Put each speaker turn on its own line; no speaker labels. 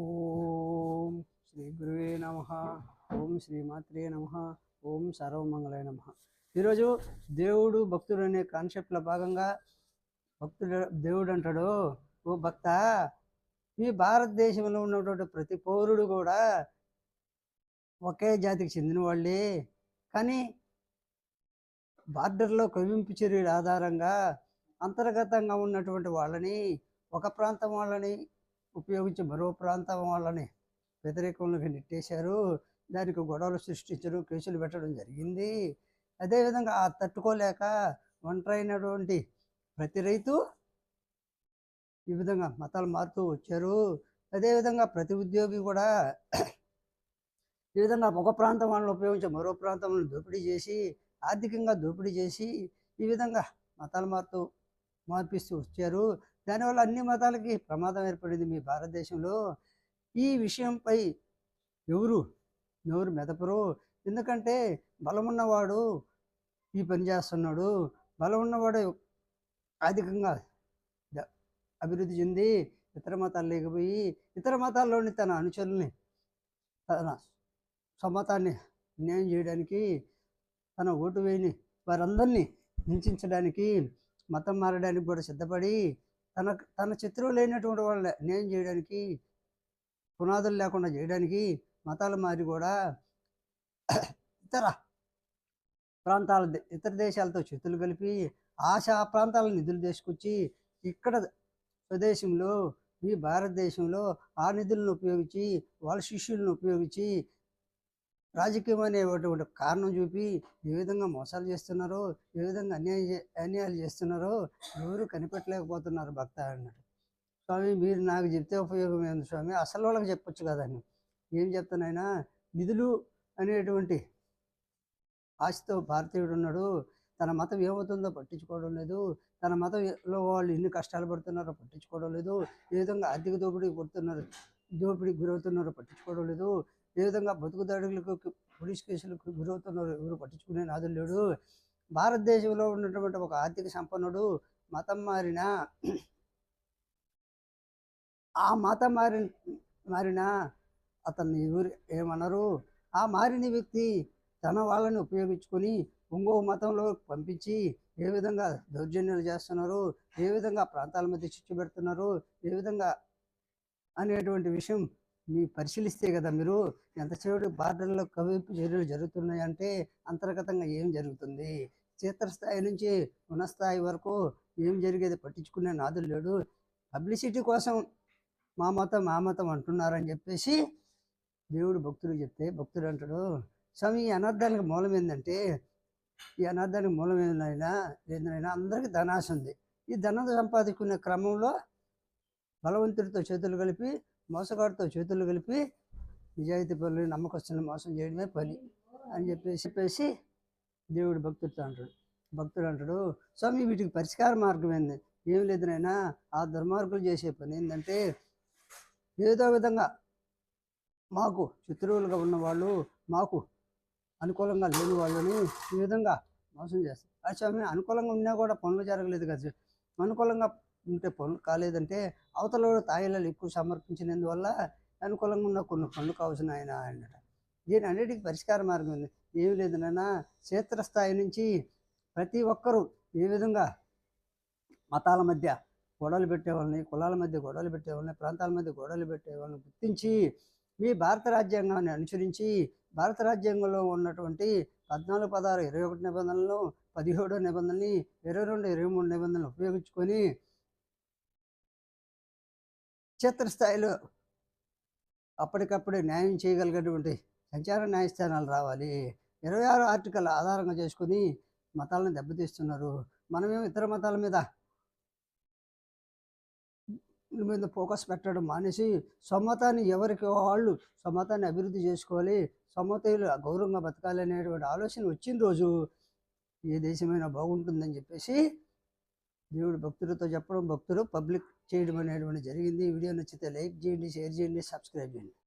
ఓం శ్రీ గురువే నమ ఓం శ్రీమాత్రే నమ ఓం సర్వమంగళ నమ ఈరోజు దేవుడు భక్తుడు అనే కాన్సెప్ట్లో భాగంగా భక్తుడు దేవుడు అంటాడు ఓ భక్త ఈ భారతదేశంలో ఉన్నటువంటి ప్రతి పౌరుడు కూడా ఒకే జాతికి చెందిన వాళ్ళే కానీ బార్డర్లో కవింపు చర్యల ఆధారంగా అంతర్గతంగా ఉన్నటువంటి వాళ్ళని ఒక ప్రాంతం వాళ్ళని ఉపయోగించి మరో ప్రాంతం వాళ్ళని వ్యతిరేకంలోకి నెట్టేశారు దానికి గొడవలు సృష్టించడం కేసులు పెట్టడం జరిగింది అదేవిధంగా ఆ తట్టుకోలేక ఒంటరైనటువంటి ప్రతి రైతు ఈ విధంగా మతాలు మారుతూ వచ్చారు అదేవిధంగా ప్రతి ఉద్యోగి కూడా ఈ విధంగా ఒక ప్రాంతం వాళ్ళని ఉపయోగించి మరో ప్రాంతంలో దోపిడీ చేసి ఆర్థికంగా దోపిడీ చేసి ఈ విధంగా మతాలు మారుతూ మార్పిస్తూ వచ్చారు దానివల్ల అన్ని మతాలకి ప్రమాదం ఏర్పడింది మీ భారతదేశంలో ఈ విషయంపై ఎవరు ఎవరు మెదపరు ఎందుకంటే బలమున్నవాడు ఈ పని చేస్తున్నాడు బలం ఉన్నవాడు అధికంగా అభివృద్ధి చెంది ఇతర మతాలు లేకపోయి ఇతర మతాల్లోని తన అనుచరుల్ని తన సమతాన్ని అన్యాయం చేయడానికి తన ఓటు వేయని వారందరినీ హింసించడానికి మతం మారడానికి కూడా సిద్ధపడి తన తన చిత్రం లేనటువంటి వాళ్ళ నేను చేయడానికి పునాదులు లేకుండా చేయడానికి మతాల మారి కూడా ఇతర ప్రాంతాల ఇతర దేశాలతో చేతులు కలిపి ఆశా ప్రాంతాల నిధులు తీసుకొచ్చి ఇక్కడ స్వదేశంలో ఈ భారతదేశంలో ఆ నిధులను ఉపయోగించి వాళ్ళ శిష్యులను ఉపయోగించి రాజకీయం అనేటువంటి కారణం చూపి ఏ విధంగా మోసాలు చేస్తున్నారో ఏ విధంగా అన్యాయం అన్యాయాలు చేస్తున్నారో ఎవరు కనిపెట్టలేకపోతున్నారు భక్త స్వామి మీరు నాకు చెప్తే ఉపయోగం ఏంది స్వామి అసలు వాళ్ళకి చెప్పొచ్చు కదండి ఏం చెప్తానైనా నిధులు అనేటువంటి ఆశతో భారతీయుడు ఉన్నాడు తన మతం ఏమవుతుందో పట్టించుకోవడం లేదు తన మతంలో వాళ్ళు ఎన్ని కష్టాలు పడుతున్నారో పట్టించుకోవడం లేదు ఏ విధంగా ఆర్థిక దోపిడీ పడుతున్నారు దోపిడీకి గురవుతున్నారో పట్టించుకోవడం లేదు ఏ విధంగా బతుకుదాడులకు పోలీస్ కేసులకు గురవుతున్నారు ఎవరు పట్టించుకునే నాదు లేడు భారతదేశంలో ఉన్నటువంటి ఒక ఆర్థిక సంపన్నుడు మతం మారిన ఆ మతం మారి మారిన అతన్ని ఎవరు ఏమనరు ఆ మారిన వ్యక్తి తన వాళ్ళని ఉపయోగించుకొని ఇంకో మతంలో పంపించి ఏ విధంగా దౌర్జన్యాలు చేస్తున్నారు ఏ విధంగా ప్రాంతాల మధ్య చిచ్చు పెడుతున్నారు ఏ విధంగా అనేటువంటి విషయం మీ పరిశీలిస్తే కదా మీరు ఎంతసేపు బార్డర్లో కవింపు చర్యలు జరుగుతున్నాయంటే అంతర్గతంగా ఏం జరుగుతుంది క్షేత్రస్థాయి నుంచి ఉన్నస్థాయి వరకు ఏం జరిగేది పట్టించుకునే నాదులు లేడు పబ్లిసిటీ కోసం మా మతం మా మతం అంటున్నారని చెప్పేసి దేవుడు భక్తులు చెప్తే భక్తులు అంటాడు స్వామి ఈ అనర్థానికి మూలం ఏంటంటే ఈ అనర్థానికి మూలం ఏందైనా ఏదైనా అందరికీ ధనాశ ఉంది ఈ ధనం సంపాదించుకునే క్రమంలో బలవంతుడితో చేతులు కలిపి మోసగాడితో చేతులు కలిపి నిజాయితీ పనులు నమ్మకస్తులను మోసం చేయడమే పని అని చెప్పేసి చెప్పేసి దేవుడు భక్తుడితో అంటాడు భక్తుడు అంటాడు స్వామి వీటికి పరిష్కార మార్గం ఏంది ఏం లేదు నాయన ఆ దుర్మార్గులు చేసే పని ఏంటంటే ఏదో విధంగా మాకు శత్రువులుగా ఉన్నవాళ్ళు మాకు అనుకూలంగా లేని వాళ్ళని ఈ విధంగా మోసం చేస్తారు ఆ స్వామి అనుకూలంగా ఉన్నా కూడా పనులు జరగలేదు కదా అనుకూలంగా ఉంటే పనులు కాలేదంటే అవతల తాయిలలు ఎక్కువ సమర్పించినందువల్ల అనుకూలంగా ఉన్న కొన్ని పనులు కావాల్సిన ఆయన అన్నట దీని అన్నిటికి పరిష్కార మార్గం ఉంది ఏమి లేదు నాన్న క్షేత్రస్థాయి నుంచి ప్రతి ఒక్కరూ ఏ విధంగా మతాల మధ్య గొడవలు పెట్టేవాళ్ళని కులాల మధ్య గొడవలు పెట్టేవాళ్ళని ప్రాంతాల మధ్య గొడవలు పెట్టేవాళ్ళని గుర్తించి మీ భారత రాజ్యాంగాన్ని అనుసరించి భారత రాజ్యాంగంలో ఉన్నటువంటి పద్నాలుగు పదహారు ఇరవై ఒకటి నిబంధనలు పదిహేడో నిబంధనని ఇరవై రెండు ఇరవై మూడు నిబంధనలు ఉపయోగించుకొని క్షేత్రస్థాయిలో అప్పటికప్పుడు న్యాయం చేయగలిగినటువంటి సంచార న్యాయస్థానాలు రావాలి ఇరవై ఆరు ఆర్టికల్ ఆధారంగా చేసుకుని మతాలను దెబ్బతీస్తున్నారు మనమేమో ఇతర మతాల మీద మీద ఫోకస్ పెట్టడం మానేసి సమతాన్ని ఎవరికి వాళ్ళు సమతాన్ని అభివృద్ధి చేసుకోవాలి సమతలు గౌరవంగా బతకాలి అనేటువంటి ఆలోచన వచ్చిన రోజు ఏ దేశమైనా బాగుంటుందని చెప్పేసి దేవుడు భక్తులతో చెప్పడం భక్తులు పబ్లిక్ చేయడం అనేటువంటి జరిగింది వీడియో నచ్చితే లైక్ చేయండి షేర్ చేయండి సబ్స్క్రైబ్ చేయండి